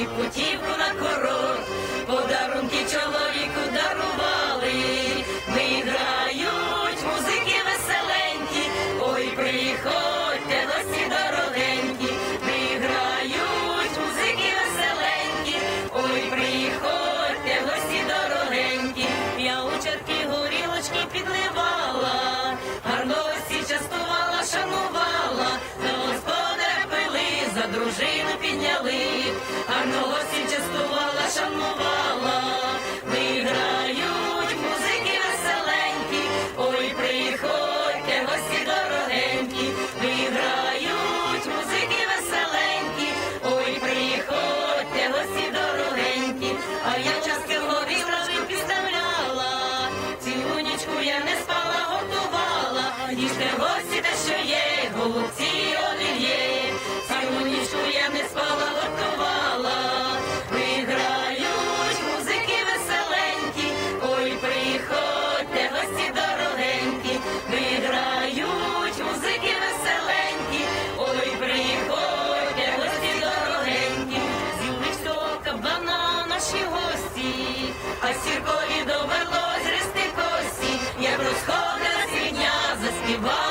і путівку на корот, подарунки чоловіку дарували, не грають музики веселенькі, ой, приходьте до сідороденькі, не грають музики веселенькі, ой, приходьте до сідороденькі, я у чатки горілочки підливала, гарно осі частувала, шанувала. Дружину підняли гарно гості частувала, шанувала, виграють музики веселенькі, ой, приходьте, гості дорогенькі, виграють музики веселенькі, ой, приходьте, гості дорогенькі, а я частки в горі підставляла, цілу нічку я не спала, готувала, їжте гості, те, що є, голубці. happy birthday.